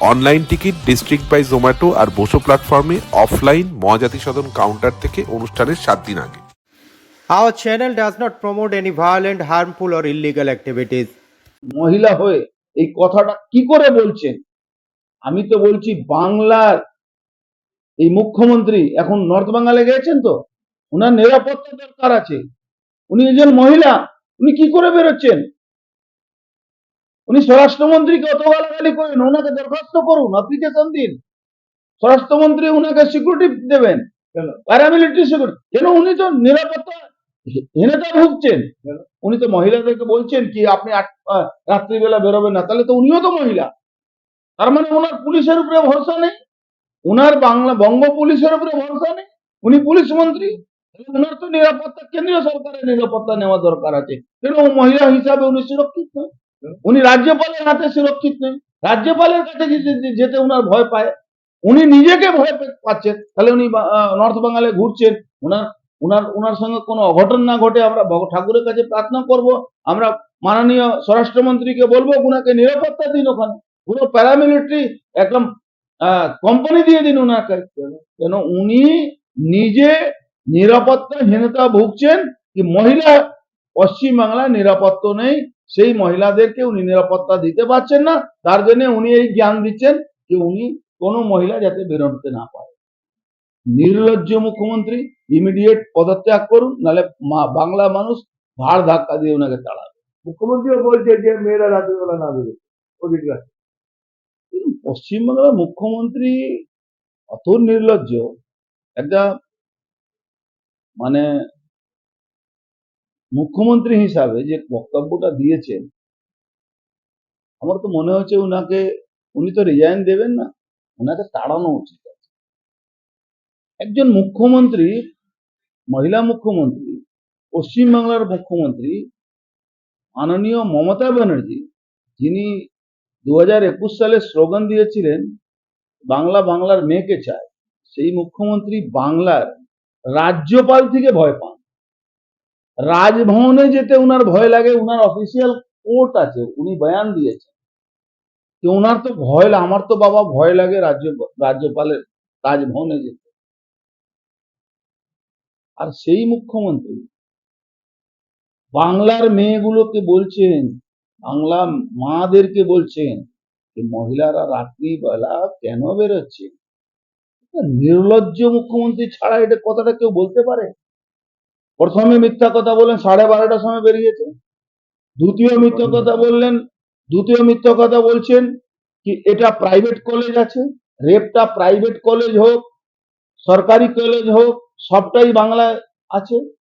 Online ticket District by Zomato আর বসো প্ল্যাটফর্মে offline Mahajati সদন counter থেকে অনুষ্ঠানের সাত দিন আগে। Our channel does not promote any violent, harmful, or illegal activities. মহিলা হয়ে এই কথাটা কি করে বলছেন? আমি তো বলছি বাংলার এই মুখ্যমন্ত্রী এখন নর্থ বাঙ্গালে গেছেন তো? ওনার নিরাপত্তা দরকার আছে। উনি একজন মহিলা উনি কি করে বেরোচ্ছেন? উনি স্বরাষ্ট্রমন্ত্রীকে অত গালাগালি করেন ওনাকে দরখাস্ত করুন অ্যাপ্লিকেশন দিন। স্বরাষ্ট্রমন্ত্রী ওনাকে সিকিউরিটি দেবেন প্যারামিলিটারি সিকিউরিটি কেন উনি তো নিরাপত্তা হীনতা ভুগছেন? উনি তো মহিলাদেরকে বলছেন কি আপনি রাত্রিবেলা বেরোবেন না তাহলে তো উনিও তো মহিলা। তার মানে ওনার পুলিশের উপরে ভরসা নেই? ওনার বাংলা বঙ্গ পুলিশের উপরে ভরসা নেই? উনি পুলিশ মন্ত্রী? ওনার তো নিরাপত্তা কেন্দ্রীয় সরকারের নিরাপত্তা নেওয়া দরকার আছে। কেন মহিলা হিসাবে উনি সুরক্ষিত? নয় উনি রাজ্যপালের হাতে সুরক্ষিত নেই। রাজ্যপালের কাছে যেতে- উনার ভয় পায়, উনি নিজেকে ভয় পাচ্ছেন। তাহলে উনি নর্থ বাঙালে ঘুরছেন। ওনার ওনার ওনার সঙ্গে কোনো অঘটন না ঘটে, আমরা ঠাকুরের কাছে প্রার্থনা করব। আমরা মাননীয় স্বরাষ্ট্রমন্ত্রীকে বলব ওনাকে নিরাপত্তা দিন ওখানে। পুরো প্যারামিলিটারি একদম কোম্পানি দিয়ে দিন ওনাকে কেন উনি নিজে নিরাপত্তাহীনতা ভুগছেন, কি মহিলা পশ্চিম বাংলায় নিরাপত্তা নেই সেই মহিলাদেরকে উনি নিরাপত্তা দিতে পারছেন না। তার জন্য উনি এই জ্ঞান দিচ্ছেন যে উনি কোনো মহিলা যাতে বেরোতে না পারে। নির্লজ্জ মুখ্যমন্ত্রী ইমিডিয়েট পদত্যাগ করুন নাহলে বাংলা মানুষ ঘাড় ধাক্কা দিয়ে ওনাকে তাড়াবে। মুখ্যমন্ত্রীও বলছে যে মেয়েরা রাত্রিবেলা না বেরোবে ওদিক। পশ্চিমবাংলার মুখ্যমন্ত্রী অত নির্লজ্জ একটা মানে মুখ্যমন্ত্রী হিসাবে যে বক্তব্যটা দিয়েছেন, আমার তো মনে হচ্ছে উনাকে, উনি তো রিজাইন দেবেন না ওনাকে তাড়ানো উচিত একজন মুখ্যমন্ত্রী, মহিলা মুখ্যমন্ত্রী, পশ্চিমবাংলার মুখ্যমন্ত্রী, মাননীয় মমতা ব্যানার্জি, যিনি দু হাজার একুশ সালে স্লোগান দিয়েছিলেন, বাংলা বাংলার মেয়েকে চায়, সেই মুখ্যমন্ত্রী বাংলার রাজ্যপাল থেকে ভয় পান। রাজভবনে যেতে উনার ভয় লাগে, উনার অফিসিয়াল কোর্ট আছে, উনি বয়ান দিয়েছেন। যে ওনার তো ভয় আমার তো বাবা ভয় লাগে রাজ্য, রাজ্যপালের রাজভবনে যেতে। আর সেই মুখ্যমন্ত্রী, বাংলার মেয়েগুলোকে বলছেন, বাংলা মাদেরকে বলছেন, যে মহিলারা রাত্রিবেলা কেন বেরোচ্ছে? নির্লজ্জ মুখ্যমন্ত্রী ছাড়া এটা কথাটা কেউ বলতে পারে? প্রথমে মিথ্যা কথা বললেন, সাড়ে বারোটার সময় বেরিয়েছে। দ্বিতীয় মিথ্যা কথা বললেন, দ্বিতীয় মিথ্যা কথা বলছেন কি এটা প্রাইভেট কলেজ আছে রেপটা প্রাইভেট কলেজ হোক, সরকারি কলেজ হোক, সবটাই বাংলায় আছে।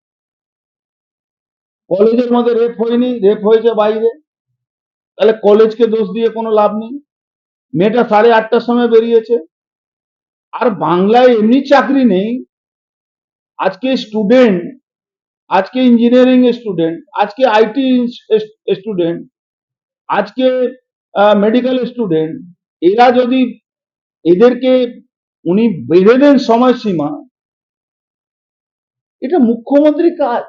কলেজের মধ্যে রেপ হয়নি রেপ হয়েছে বাইরে। তাহলে কলেজকে দোষ দিয়ে কোনো লাভ নেই। মেয়েটা সাড়ে আটটার সময় বেরিয়েছে। আর বাংলায় এমনি চাকরি নেই। আজকে স্টুডেন্ট আজকে ইঞ্জিনিয়ারিং স্টুডেন্ট আজকে আইটি স্টুডেন্ট আজকে মেডিকেল স্টুডেন্ট এরা যদি এদেরকে উনি বেঁধে দেন সময়সীমা, এটা মুখ্যমন্ত্রী কাজ।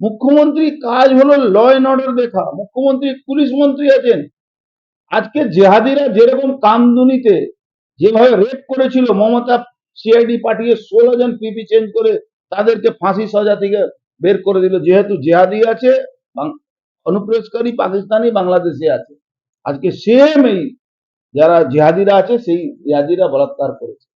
মুখ্যমন্ত্রী কাজ হলো ল অ্যান্ড অর্ডার দেখা। মুখ্যমন্ত্রী, পুলিশ মন্ত্রী আছেন। আজকে জেহাদিরা যেরকম কামদুনিতে যেভাবে রেপ করেছিল, মমতা সিআইডি পাঠিয়ে ষোলো জন পিপি চেঞ্জ করে তাদেরকে ফাঁসি সাজা থেকে বের করে দিল। যেহেতু জেহাদি আছে অনুপ্রবেশকারী পাকিস্তানি বাংলাদেশে আছে। আজকে সেম এই যারা জেহাদিরা আছে, সেই জেহাদিরা বলাৎকার করেছে।